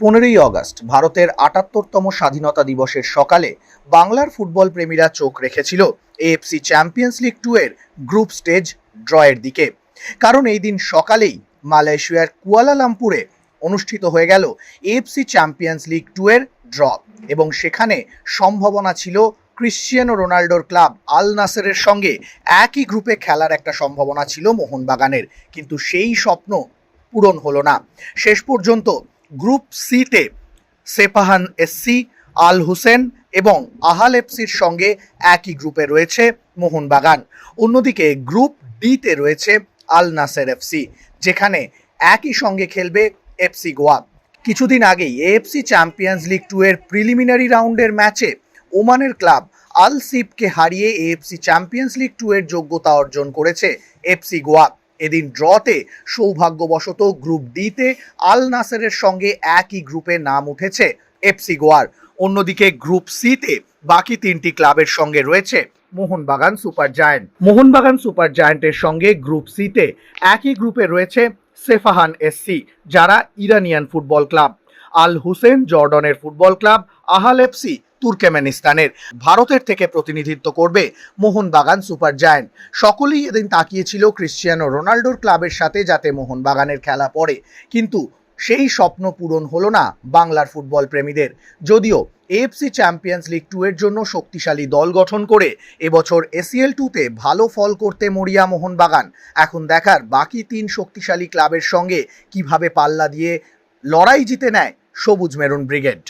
পনেরোই অগস্ট ভারতের আটাত্তরতম স্বাধীনতা দিবসের সকালে বাংলার ফুটবল প্রেমীরা চোখ রেখেছিল এএফসি চ্যাম্পিয়ন্স লিগ টু এর গ্রুপ স্টেজ ড্রয়ের দিকে। কারণ এই দিন সকালেই মালয়েশিয়ার কুয়ালালামপুরে অনুষ্ঠিত হয়ে গেল এএফসি চ্যাম্পিয়ন্স লিগ টু এর ড্র এবং সেখানে সম্ভাবনা ছিল ক্রিশ্চিয়ানো রোনাল্ডোর ক্লাব আল নাসেরের সঙ্গে একই গ্রুপে খেলার একটা সম্ভাবনা ছিল মোহনবাগানের। কিন্তু সেই স্বপ্ন পূরণ হলো না। শেষ পর্যন্ত গ্রুপ সিতে সেপাহান এসসি আল হুসেন এবং আহাল এফসির সঙ্গে একই গ্রুপে রয়েছে মোহনবাগান। অন্যদিকে গ্রুপ ডিতে রয়েছে আল নাসের এফসি, যেখানে একই সঙ্গে খেলবে এফসি গোয়া। কিছুদিন আগেই এএফসি চ্যাম্পিয়ন্স লিগ টু এর প্রিলিমিনারি রাউন্ডের ম্যাচে ওমানের ক্লাব আল সিপকে হারিয়ে এএফসি চ্যাম্পিয়ন্স লিগ টু এর যোগ্যতা অর্জন করেছে এফসি গোয়া। এদিন ড্রতে সৌভাগ্যবশত গ্রুপ ডিতে আল নাসেরের সঙ্গে একই গ্রুপে নাম উঠেছে এফসি গোয়ার। অন্যদিকে গ্রুপ সিতে বাকি তিনটি ক্লাবের সঙ্গে রয়েছে Mohun Bagan super giant. Mohun Bagan super জায়ান্টের সঙ্গে গ্রুপ সিতে একই গ্রুপে রয়েছে সেফাহান এসসি যারা Iranian football club. Al Hussein জর্ডনের football club, Ahal FC তুর্কমেনিস্তানের। ভারতের থেকে প্রতিনিধিত্ব করবে মোহনবাগান সুপার জায়ান্ট। সকলেই এদিন তাকিয়েছিল ক্রিশ্চিয়ানো রোনাল্ডোর ক্লাবের সাথে যাতে মোহনবাগানের খেলা পড়ে। কিন্তু সেই স্বপ্ন পূরণ হলো না বাংলার ফুটবল প্রেমীদের। যদিও এএফসি চ্যাম্পিয়ন্স লিগ টু এর জন্য শক্তিশালী দল গঠন করে এবছর এসিএল টুতে ভালো ফল করতে মরিয়া মোহনবাগান। এখন দেখার বাকি তিন শক্তিশালী ক্লাবের সঙ্গে কীভাবে পাল্লা দিয়ে লড়াই জিতে নেয় সবুজ মেরুন ব্রিগেড।